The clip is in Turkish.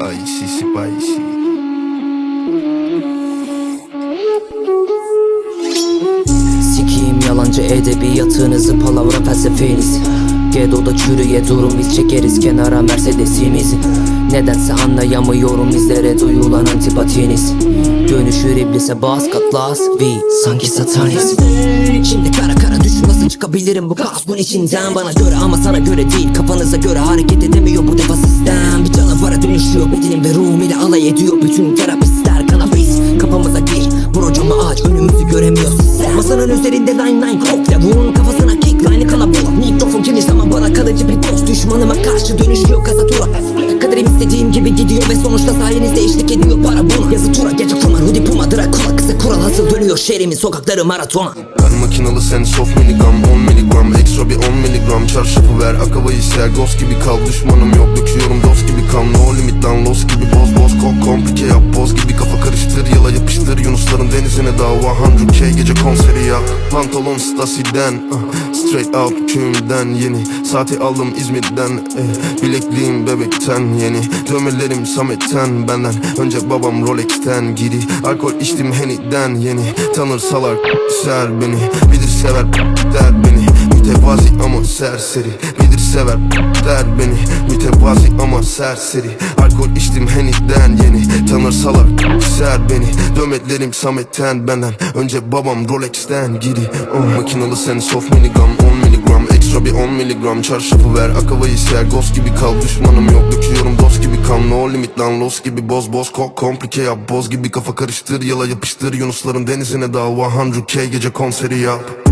spicy spicy Sikiyim yalancı edebiyatınızı palavra felsefeniz Gedo'da çürüye durum biz çekeriz kenara Mercedes'imizi. Nedense anlayamıyorum bizlere duyulan antipatiniz. Dönüşür iblise bas katlas V sanki satanist. Şimdi kara kara düşün nasıl çıkabilirim bu kaosun içinden? Bana göre ama sana göre değil kafanıza göre hareket edemiyor bu defa sistem. Bir canavara dönüşüyor bedenim ve ruhum ile alay ediyor. Bütün terapistler Kanabis kafamıza gir. Vur camı aç önümüzü göremiyorsun sen Masanın üzerinde line line ve vurun kafasına Kaderim istediğim gibi gidiyor ve sonuçta sayenizde eşlik ediyor para buna. Yazı tura gece kumar hoodie puma Dracula. Kısa kural hasıl dönüyor şehrimin sokakları maratona. Ver makinalı sen soft miligram 10 miligram Ekstra bir 10 miligram Çarşafı ver akavayı ser Ghost gibi kal. Düşmanım yok Döküyorum dost gibi kan. No limit lan lost gibi boz boz 100k gece konseri yap Pantolon Stasi'den uh, Straight out köyümden yeni. Saati aldım İzmir'den eh, Bilekliğim bebekten yeni. Dövmelerim Samet'ten benden Önce babam Rolex'ten giri Alkol içtim Henny'den yeni. Tanırsalar ser beni Bilir sever der beni. Mütevazi ama serseri Bilir sever der beni. Mütevazi ama serseri. Alkol içtim Henny'den yeni Tanırsalar ser beni Dövmelerim Samet'ten benden. Önce babam Rolex'ten giri oh, Makinalı sen soft miligram 10 miligram Ekstra bir 10 miligram Çarşafı ver akavayı ser. Ghost gibi kal düşmanım yok. Döküyorum dost gibi kan. No limit lan los gibi boz boz. Kok komplike yap boz gibi kafa karıştır. Yala yapıştır. Yunusların denizine dava 100k gece konseri yap